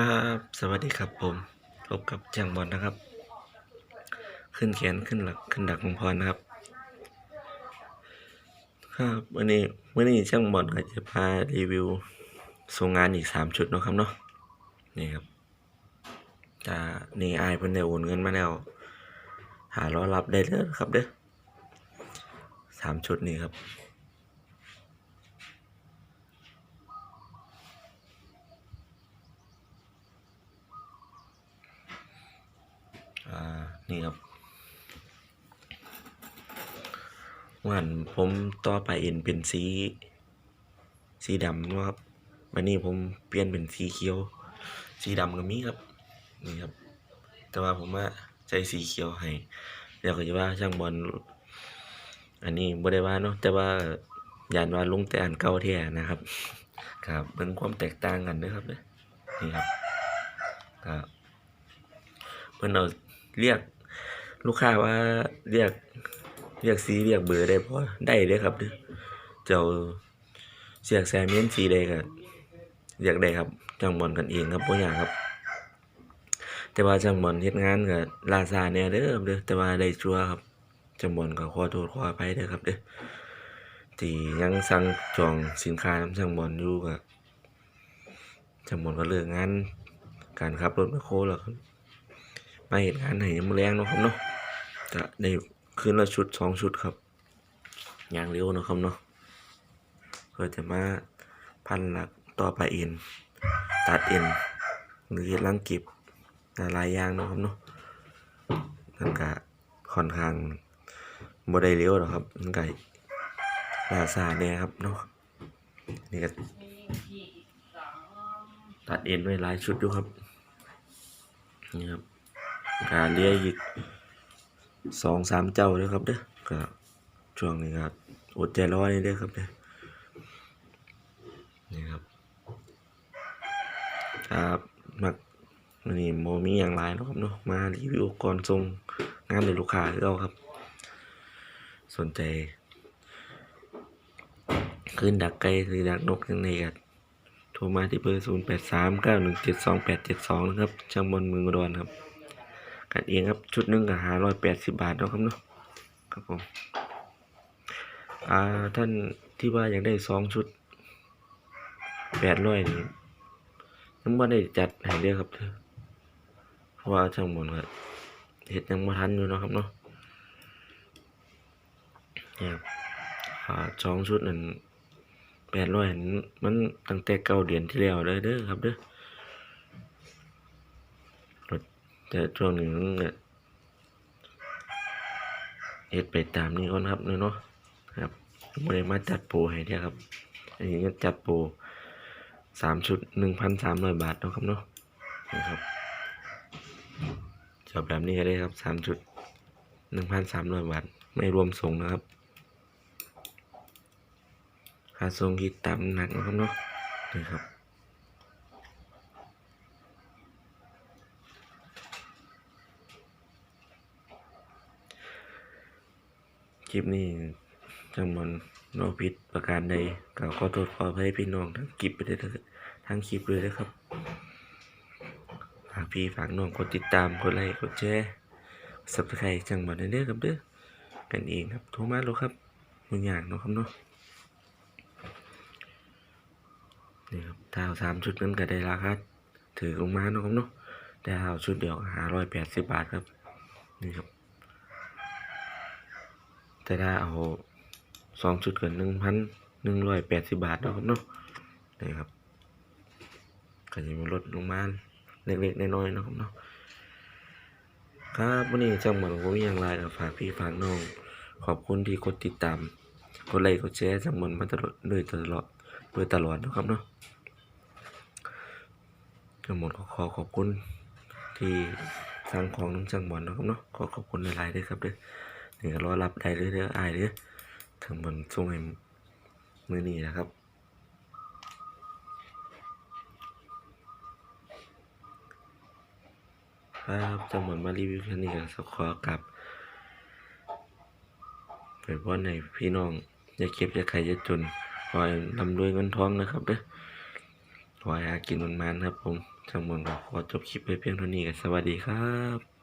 ครับ สวัสดีครับผม พบกับจังบอลนะครับ ขึ้นแขนขึ้นหลักขึ้นดักของพรนะครับ ครับวันนี้วันนี้ช่างบอลก็จะพารีวิวส่งงานอีกสามชุดนะครับเนาะนี่ครับจะนี่อายเพิ่นได้โอนเงินมาแล้ว หารอรับได้เลยครับเด้อสามชุดนี้ครับ อ่า นี่ครับวันผมต่อไปเอ็นเป็นสี สีดำนะครับวันนี้ผมเปลี่ยนเป็นสีเขียว สีดำก็มีครับ นี่ครับ แต่ว่าผมว่าใช้สีเขียวให้แล้วก็จะว่าช่างบอลอันนี้บ่ได้ว่าเนาะแต่ว่ายานว่าลุงแต่อันเก่าแท้นะครับ ครับเบิ่งความแตกต่างกันเด้อครับเด้อนี่ครับครับเพิ่นเอาเรียก ลูกค้าว่าเรียกเรียกสีเรียกเบอร์ได้บ่ได้เด้อครับเด้อเจ้าเสียกแซมเมนสีใดก็เรียกได้ครับจังบอลกันเองครับบ่ยากครับ แต่ว่าจังบอลเฮ็ดงานก็ลาช้าแน่เด้อครับเด้อแต่ว่าได้ชัวครับจังบอลก็ขอโทษขออภัยเด้อครับเด้อที่ยังสั่งจองสินค้านำจังบอลอยู่ก็จังบอลก็เลิกงานการขับรถแมคโครแล้วครับมาเฮ็ดงานให้มื้อแรงเนาะครับเนาะ จะได้คืนละชุดสองชุดครับอย่างเร็วนะครับเนาะเพื่อจะมาพันหลักต่อไปเอ็นตัดเอ็นหรือเฮ็ดหลังก็บหลายอย่างนะครับเนาะมันก็ค่อนข้างบ่ได้เร็วหรอกครับมันก็ลาช้าแน่ครับเนาะนี่ก็ตัดเอ็นไว้หลายชุดอยู่ครับนี่ครับการเลียอีก สองสามเจ้าเด้อครับเด้อก็ช่วงนี้ครับอดใจรอนี่เด้อครับเด้อนี่ครับครับมักนนี้โมมีอย่างไรนะครับเนาะมารีวิวก่อนส่งงานให้ลูกค้าเราครับ สนใจขึ้นดักไก่หรือดักนกยังไงกันโทรมาที่เบอร์ 0 8 3 9 1 7 2 8 7 2 นะครับช่างบนเมืองอุดรครับ กันเองครับ ชุดหนึ่งก็หาร้อยแปดสิบบาทเนาะครับเนาะครับผมอ่าท่านที่ว่าอยากได้สองชุดแปดร้อยนี่ยังไม่ได้จัดให้เด้อครับเธอเพราะว่าช่างหมดก็เห็ดยังไม่ทันอยู่เนาะครับเนาะเนี่ยอ่าสองชุดนั่นแปดร้อยมันตั้งแต่เก้าเดือนที่แล้วเลยเด้อครับเด้อ แต่ช่วงนี้มันก็เฮ็ดไปตามนี้ก่อนครับเนาะครับบ่ได้มาจัดโปรให้เด้อครับอันนี้ก็จัดโปรสามชุดหนึ่งพันสามร้อยบาทเนาะครับเนาะนะครับจบแบบนี้ก็ได้ครับสามชุดหนึ่งพันสามร้อยบาท ไม่รวมส่งนะครับค่าส่งคิดตามน้ำหนักนะครับเนาะนี่ครับ ลิปนี้จังมันโนผิดประการใดก็ขอโทษขออภัยพี่น้องทั้งคลิปไปได้ทั้งคลิปเลยนะครับ ฝากพี่ฝากน้องกดติดตามกดไลค์กดแชร์สับสไครจังหวัดเด้อครับเด้อกันเองครับโทรมาแล้วครับมันอยากเนาะครับเนาะนี่ครับถ้าเอาสามชุดนั้นก็ได้ราคาถือลงมาเนาะครับเนาะแต่ถ้าเอาชุดเดียวหาร้อยแปดสิบบาทครับนี่ครับ แต่ถ้าเอาสองชุดเกินหนึ่งพันหนึ่งร้อยแปดสิบบาทเนาะครับเนาะนี่ครับก็จะมีลดลงมาเล็กๆน้อยๆนะครับเนาะครับวันนี้จังหวัดผมมีอย่างไรก็ฝากพี่ฝากน้องขอบคุณที่กดติดตามกดไลค์กดแชร์จังหวัดมาตลอดเลยตลอดโดยตลอดนะครับเนาะจังหวัดก็ขอขอบคุณที่สร้างของน้องจังหวัดนะครับเนาะขอขอบคุณหลายๆด้วยครับ เด้อนี่ก็รอรับได้เรื่อยๆอายเด้อถึงมันส่งให้มือนี้นะครับครับจังหวัดมารีวิวแค่นี้ก็สขอกับไปพ่อในพี่น้อง อย่าเก็บอย่าใครอย่าจนขอให้ร่ำรวยเงินทองนะครับเด้อขอให้หากินมันมันครับผมทั้งหมดก็ขอจบคลิปไปเพียงเท่านี้กันสวัสดีครับ